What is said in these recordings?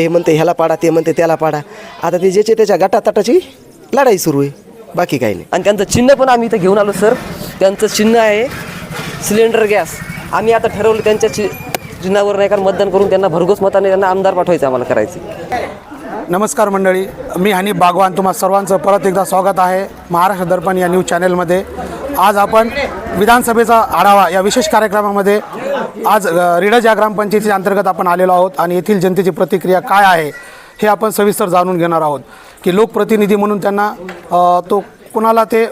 हे म्हणते ह्याला पाडा ते म्हणते त्याला पाडा. आता ते ज्याचे त्याच्या गटातटाची लढाई सुरू आहे. बाकी काही नाही. आणि त्यांचं चिन्ह पण आम्ही इथं घेऊन आलो सर. त्यांचं चिन्ह आहे सिलेंडर गॅस. आम्ही आता ठरवलं त्यांच्या चि चिन्हावर नाही कारण मतदान करून त्यांना भरघोस मताने त्यांना आमदार पाठवायचं आम्हाला करायचं. नमस्कार मंडळी मी हनीफ बागवान. तुम्हा सर्वांचं परत एकदा स्वागत आहे. महाराष्ट्र दर्पण या न्यूज चॅनेलमध्ये. आज आपण विधानसभेचा आढावा या विशेष कार्यक्रमामध्ये आज रिडज या ग्रामपंचायतीच्या अंतर्गत आपण आलेलो आहोत आणि येथील जनतेची प्रतिक्रिया काय आहे हे आपण सविस्तर जाणून घेणार आहोत. की लोकप्रतिनिधी म्हणून त्यांना तो कुणाला ते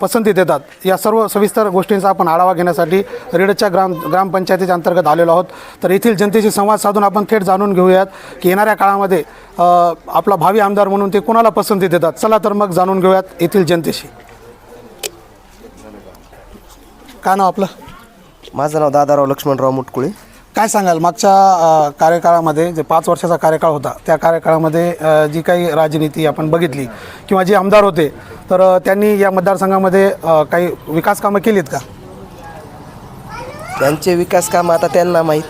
पसंती देतात या सर्व सविस्तर गोष्टींचा आपण आढावा घेण्यासाठी रेडच्या ग्राम ग्रामपंचायतीच्या अंतर्गत आलेलो आहोत. तर येथील जनतेशी संवाद साधून आपण थेट जाणून घेऊयात की येणाऱ्या काळामध्ये आपला भावी आमदार म्हणून ते कुणाला पसंती देतात? चला तर मग जाणून घेऊयात येथील जनतेशी. काय नाव आपलं? माझं नाव दादाराव लक्ष्मणराव मुटकुळे. काय सांगाल? मागच्या अ, कार्यकाळामध्ये जे पाच वर्षाचा कार्यकाळ होता त्या कार्यकाळामध्ये अ, जी काही राजनीती आपण बघितली किंवा जे आमदार होते तर अ, त्यांनी या मतदारसंघामध्ये अ, काही विकास कामं केलीत का? त्यांचे विकास कामं आता त्यांना माहीत.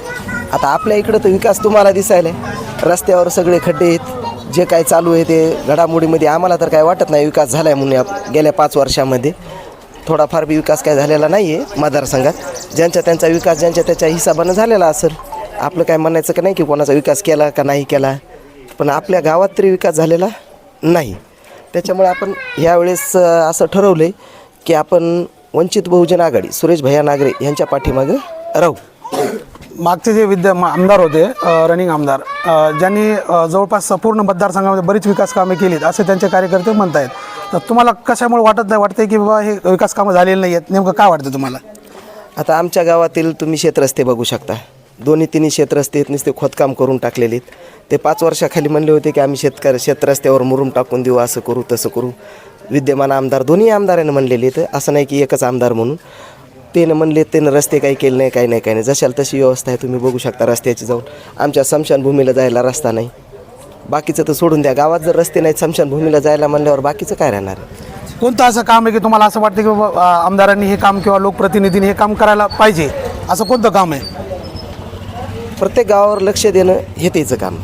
आता आपल्या इकडं तर विकास तुम्हाला दिसायला आहे. रस्त्यावर सगळे खड्डे आहेत. जे काय चालू आहे ते घडामोडीमध्ये आम्हाला तर काय वाटत नाही विकास झाला आहे म्हणून या गेल्या पाच वर्षामध्ये. थोडाफार बी विकास काय झालेला नाही आहे मतदारसंघात. ज्यांच्या त्यांचा विकास ज्यांच्या त्याच्या हिसाबानं झालेला असेल आपलं काय म्हणायचं का नाही की कोणाचा विकास केला का नाही केला. पण आपल्या गावात तरी विकास झालेला नाही. त्याच्यामुळे आपण यावेळेस असं ठरवलं आहे की आपण वंचित बहुजन आघाडी सुरेश भैया नागरे यांच्या पाठीमागे राहू. मागचे जे विद्या आमदार होते रनिंग आमदार ज्यांनी जवळपास संपूर्ण मतदारसंघामध्ये बरीच विकास कामे केलीत असे त्यांचे कार्यकर्ते म्हणत आहेत तर तुम्हाला कशामुळे वाटत नाही? वाटतंय की बाबा हे विकास कामं झालेली नाही आहेत नेमकं काय वाटतं तुम्हाला? आता आमच्या गावातील तुम्ही शेतरस्ते बघू शकता. दोन्ही तिन्ही शेतरस्ते आहेत नुसते खोदकाम करून टाकलेले आहेत. ते पाच वर्षाखाली म्हणले होते की आम्ही शेतकरी शेतरस्त्यावर मुरुम टाकून देऊ असं करू तसं करू. विद्यमान आमदार दोन्ही आमदारांनी म्हणलेले आहेत. असं नाही की एकच आमदार म्हणून. त्यानं म्हणले त्यानं रस्ते काही केले नाही काही नाही काही नाही. जशाल तशी व्यवस्था आहे तुम्ही बघू शकता रस्त्याची जाऊन. आमच्या स्मशानभूमीला जायला रस्ता नाही. बाकीचं तर सोडून द्या. गावात जर रस्ते नाहीत स्मशानभूमीला जायला म्हणल्यावर बाकीचं काय राहणार कोणतं असं काम आहे की तुम्हाला असं वाटतं की बाबा आमदारांनी हे काम किंवा लोकप्रतिनिधींनी हे काम करायला पाहिजे? असं कोणतं काम आहे? प्रत्येक गावावर लक्ष देणं हे त्याचं काम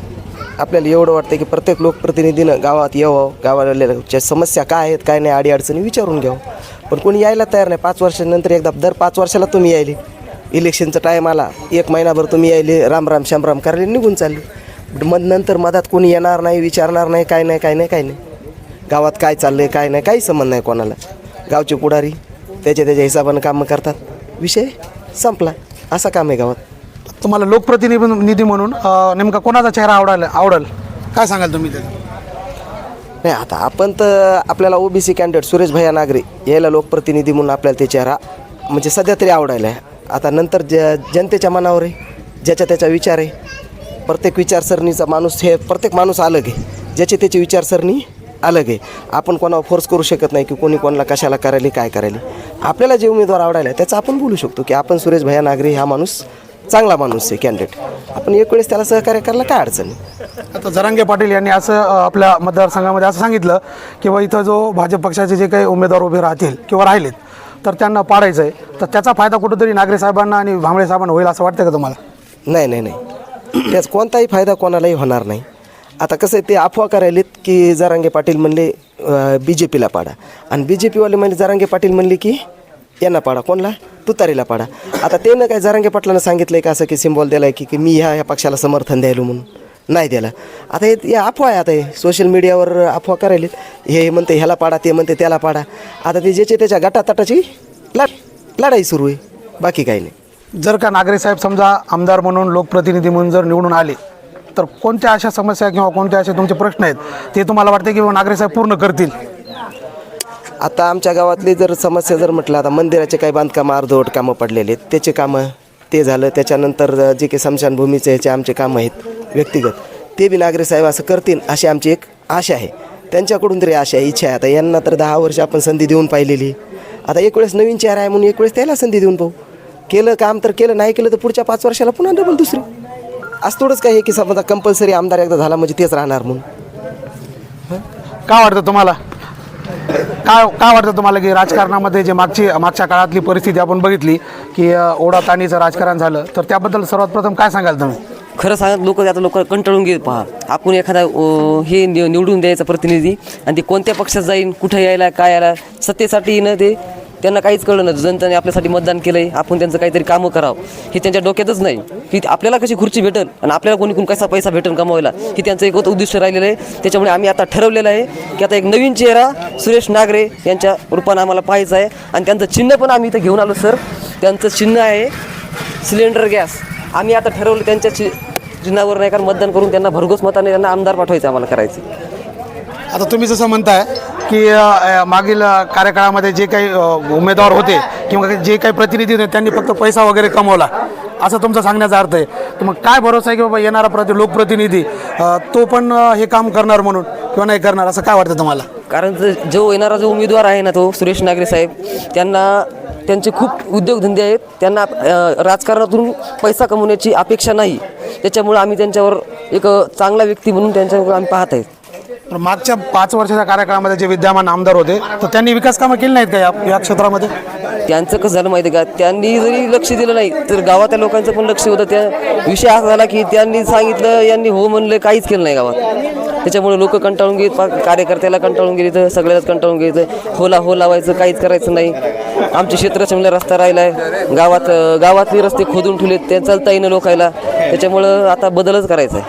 आपल्याला एवढं वाटतं की प्रत्येक लोकप्रतिनिधीनं गावात यावं गावाच्या समस्या काय आहेत काय नाही अडीअडचणी विचारून घ्यावं. पण कोणी यायला तयार नाही. पाच वर्षानंतर एकदा दर पाच वर्षाला तुम्ही यायले. इलेक्शनचा टाईम आला. एक महिनाभर तुम्ही यायले. राम राम श्याम राम करायला निघून चालले. मग नंतर मधात कोणी येणार नाही विचारणार नाही काय नाही काय नाही काय नाही. गावात काय चाललं आहे काय नाही काही संबंध नाही कोणाला. गावचे पुढारी त्याच्या त्याच्या हिशोबानं कामं करतात. विषय संपला. असं काम आहे गावात. तुम्हाला लोकप्रतिनिधी निधी म्हणून नेमका कोणाचा चेहरा आवडायला आवडेल? काय सांगाल तुम्ही ते नाही आता आपण तर आपल्याला ओबीसी कॅन्डिडेट सुरेश भैया नागरे यायला लोकप्रतिनिधी म्हणून आपल्याला ते चेहरा म्हणजे सध्या तरी आवडायला आहे. आता नंतर ज जनतेच्या मनावर आहे ज्याच्या त्याचा विचार आहे प्रत्येक विचारसरणीचा माणूस हे प्रत्येक माणूस अलग आहे. ज्याची त्याची विचारसरणी अलग आहे. आपण कोणावर फोर्स करू शकत नाही की कोणी कोणाला कशाला करायला काय करायला. आपल्याला जे उमेदवार आवडायला आहे त्याचं आपण बोलू शकतो की आपण सुरेश भैया नागरे हा माणूस चांगला माणूस आहे कॅन्डिडेट आपण एक वेळेस त्याला सहकार्य करायला काय अडचण आता जरांगे पाटील यांनी असं आपल्या मतदारसंघामध्ये असं सांगितलं की बा इथं जो भाजप पक्षाचे जे काही उमेदवार उभे राहतील किंवा राहिलेत तर त्यांना पाडायचं आहे तर त्याचा फायदा कुठंतरी नागरे साहेबांना आणि भांबळे साहेबांना होईल असं वाटतं का तुम्हाला? नाही नाही नाही. त्याचा कोणताही फायदा कोणालाही होणार नाही. आता कसं आहे ते अफवा करायलेत की जरांगे पाटील म्हणले बी जे पीला पाडा. आणि बी जे पीवाले म्हणले जरांगे पाटील म्हणले की यांना पाडा कोणला? तुतारीला पाडा. आता ते ना काय जरांगे पाटलानं सांगितलं का असं की सिम्बॉल दिला आहे की की मी ह्या ह्या पक्षाला समर्थन द्यायलो म्हणून? नाही द्यायला आता हे हे अफवा आहे आता हे. सोशल मीडियावर अफवा करायलेत. हे म्हणते ह्याला पाडा ते म्हणते त्याला पाडा. आता ते ज्याचे त्याच्या गटातटाची लढ लढाई सुरू आहे. बाकी काही नाही. जर का नागरे साहेब समजा आमदार म्हणून लोकप्रतिनिधी म्हणून जर निवडून आले तर कोणत्या अशा समस्या किंवा कोणत्या असे तुमचे प्रश्न आहेत ते तुम्हाला वाटते की बाबा नागरे साहेब पूर्ण करतील? आता आमच्या गावातली जर समस्या जर म्हटलं आता मंदिराचे काही बांधकामं अर्धवट कामं पडलेले आहेत. त्याचे कामं ते झालं त्याच्यानंतर जे काही स्मशानभूमीचे ह्याचे आमचे कामं आहेत व्यक्तिगत. ते बी नागरे साहेब असं करतील अशी आमची एक आशा आहे. त्यांच्याकडून तरी आशा आहे इच्छा आहे. आता यांना तर दहा वर्ष आपण संधी देऊन पाहिलेली आता एक वेळेस नवीन चेहरा आहे म्हणून एक वेळेस त्याला संधी देऊन पाहू. केलं काम तर केलं नाही केलं तर पुढच्या पाच वर्षाला पुन्हा डबल दुसरी. असं थोडंच काय आहे की समजा कंपल्सरी आमदार एकदा झाला म्हणजे तेच राहणार म्हणून. काय वाटतं तुम्हाला? काय काय वाटतं तुम्हाला की राजकारणामध्ये जे मागची मागच्या काळातली परिस्थिती आपण बघितली की अ, ओढा ताणीचं राजकारण झालं तर त्याबद्दल सर्वात प्रथम काय सांगाल तुम्ही? खरं सांगत लोक आता लोक कंटाळून घेत पहा. आपण एखादा हे निवडून द्यायचा प्रतिनिधी आणि ते कोणत्या पक्षात जाईन कुठं यायला काय यायला सत्तेसाठी येणं ते त्यांना काहीच कळलं नाही जनतेने आपल्यासाठी मतदान केलं आहे आपण त्यांचं काहीतरी कामं करावं. हे त्यांच्या डोक्यातच नाही. की आपल्याला कशी खुर्ची भेटेल? आणि आपल्याला कोणी कोण कसा पैसा भेटेल कमवायला? हे त्यांचं एक उद्दिष्ट राहिलेलं आहे. त्याच्यामुळे आम्ही आता ठरवलेलं आहे की आता एक नवीन चेहरा सुरेश नागरे यांच्या रूपानं आम्हाला पाहायचं आहे. आणि त्यांचं चिन्ह पण आम्ही इथं घेऊन आलो सर. त्यांचं चिन्ह आहे सिलेंडर गॅस. आम्ही आता ठरवलं त्यांच्या चि चिन्हावर नाही कारण मतदान करून त्यांना भरघोस मताने त्यांना आमदार पाठवायचं आम्हाला करायचं. आता तुम्ही जसं म्हणताय की मागील कार्यकाळामध्ये जे काही उमेदवार होते किंवा जे काही प्रतिनिधी होते त्यांनी फक्त पैसा वगैरे कमवला. असं तुमचा सांगण्याचा अर्थ आहे. तर मग काय भरोसा आहे की बाबा येणारा प्रति लोकप्रतिनिधी तो पण हे काम करणार म्हणून किंवा नाही करणार असं काय वाटतं तुम्हाला? कारण जो येणारा जो उमेदवार आहे ना तो सुरेश नागरे साहेब त्यांना त्यांचे खूप उद्योगधंदे आहेत. त्यांना राजकारणातून पैसा कमवण्याची अपेक्षा नाही. त्याच्यामुळं आम्ही त्यांच्यावर एक चांगला व्यक्ती म्हणून त्यांच्यावर आम्ही पाहत आहेत. तर मागच्या पाच वर्षाच्या कार्यकाळामध्ये जे विद्यमान आमदार होते तर त्यांनी विकास कामं केली नाहीत का या या क्षेत्रामध्ये? त्यांचं कसं झालं माहिती आहे का? त्यांनी जरी लक्ष दिलं नाही तर गावातल्या लोकांचं पण लक्ष होतं. त्या विषय असा झाला की त्यांनी सांगितलं यांनी हो म्हणलं काहीच केलं नाही गावात. त्याच्यामुळे लोक कंटाळून घेत कार्यकर्त्याला कंटाळून गेली तर सगळ्यात कंटाळून घ्यायचं होला हो लावायचं काहीच करायचं नाही. आमचे क्षेत्र समजा रस्ता राहिला आहे गावात गावातले रस्ते खोदून ठेवलेत त्या चालता येईन लोकायला. त्याच्यामुळं आता बदलच करायचा आहे